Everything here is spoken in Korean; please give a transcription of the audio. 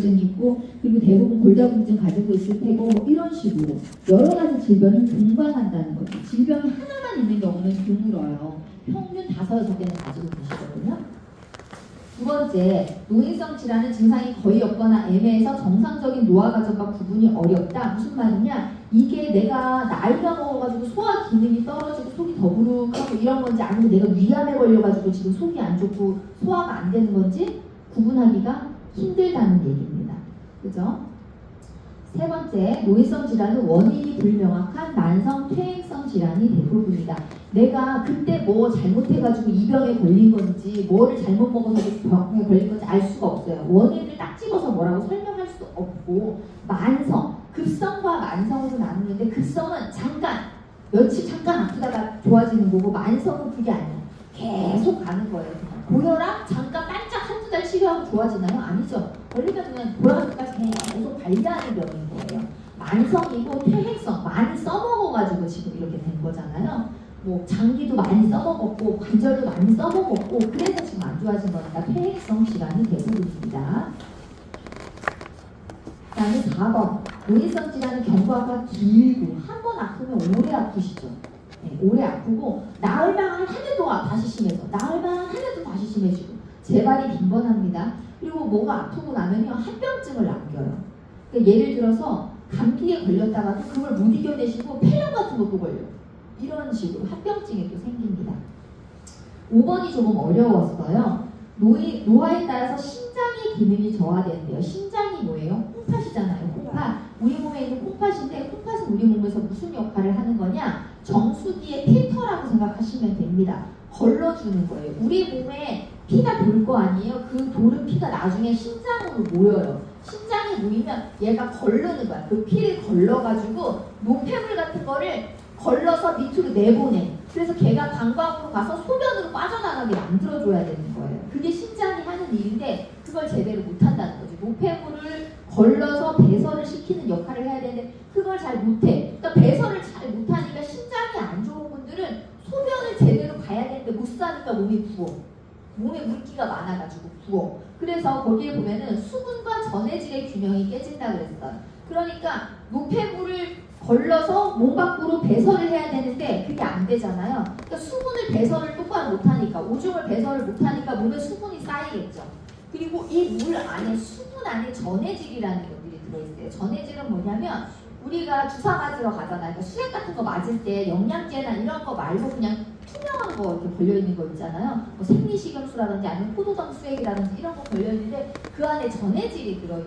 증 있고 그리고 대부분 골다공증 가지고 있을 테고 뭐 이런 식으로 여러 가지 질병을 동반한다는 거죠. 질병이 하나만 있는 경우는 드물어요. 평균 다섯 여섯 개는 가지고 계시거든요. 두 번째, 노인성 질환은 증상이 거의 없거나 애매해서 정상적인 노화 과정과 구분이 어렵다. 무슨 말이냐? 이게 내가 나이가 먹어가지고 소화 기능이 떨어지고 속이 더부룩하고 이런 건지 아니면 내가 위암에 걸려가지고 지금 속이 안 좋고 소화가 안 되는 건지 구분하기가 힘들다는 얘기입니다. 그죠? 세 번째, 노인성 질환은 원인이 불명확한 만성 퇴행성 질환이 대부분이다. 내가 그때 뭐 잘못해가지고 이 병에 걸린 건지 뭐를 잘못 먹어서 이 병에 걸린 건지 알 수가 없어요. 원인을 딱 집어서 뭐라고 설명할 수도 없고 만성, 급성과 만성으로 나누는데 급성은 잠깐 며칠 잠깐 아프다가 좋아지는 거고 만성은 그게 아니야. 계속 가는 거예요. 고혈압 잠깐 반짝 한두 달 치료하고 좋아지나요? 아니죠. 걸리면 그냥 돌아가기까지 계속 관리하는 병인 거예요. 만성이고 퇴행성 많이 써먹어가지고 지금 이렇게 된 거잖아요. 뭐 장기도 많이 써먹었고 관절도 많이 써먹었고 그래서 지금 안 좋아진 거니까 퇴행성 질환이 대부분입니다. 그다음에 4번 노인성 질환은 경과가 길고 한 번 아프면 오래 아프시죠. 네, 오래 아프고 나흘만 한 해도 다시 심해져. 나흘만 한 해도 다시 심해지고 재발이 빈번합니다. 그리고 뭐가 아프고 나면요 합병증을 남겨요. 그러니까 예를 들어서 감기에 걸렸다가도 그걸 못 이겨내시고 폐렴 같은 것도 걸려. 이런 식으로 합병증이 또 생깁니다. 5번이 조금 어려웠어요. 노이, 노화에 따라서 신장의 기능이 저하되는데요. 신장이 뭐예요? 콩팥이잖아요. 콩팥. 우리 몸에 있는 콩팥인데 콩팥은 우리 몸에서 무슨 역할을 하는 거냐? 정수기의 필터라고 생각하시면 됩니다. 걸러주는 거예요. 우리 몸에 피가 돌 거 아니에요? 그 도는 피가 나중에 신장으로 모여요. 신장이 모이면 얘가 걸르는 거야. 그 피를 걸러가지고 노폐물 같은 거를 걸러서 밑으로 내보내. 그래서 걔가 방광으로 가서 소변으로 빠져나가게 만들어줘야 되는 거예요. 그게 신장이 하는 일인데 그걸 제대로 못한다는 거지. 노폐물을 걸러서 배설을 시키는 역할을 해야 되는데 그걸 잘 못해. 그러니까 배설을 잘 못하니까 신장이 안 좋은 분들은 소변을 제대로 가야 되는데 못 사니까 몸이 부어. 몸에 물기가 많아가지고 부어. 그래서 거기에 보면은 수분과 전해질의 균형이 깨진다 그랬어요. 그러니까 노폐물을 걸러서 몸 밖으로 배설을 해야 되는데 그게 안 되잖아요. 그러니까 수분을 배설을 똑바로 못하니까 오줌을 배설을 못하니까 몸에 수분이 쌓이겠죠. 그리고 이 물 안에 수분 안에 전해질이라는 것들이 들어있어요. 전해질은 뭐냐면 우리가 주사 맞으러 가잖아요. 그러니까 수액 같은 거 맞을 때 영양제나 이런 거 말고 그냥 투명한 거 이렇게 걸려 있는 거 있잖아요. 뭐 생리식염수라든지 아니면 포도당 수액이라든지 이런 거 걸려 있는데 그 안에 전해질이 들어.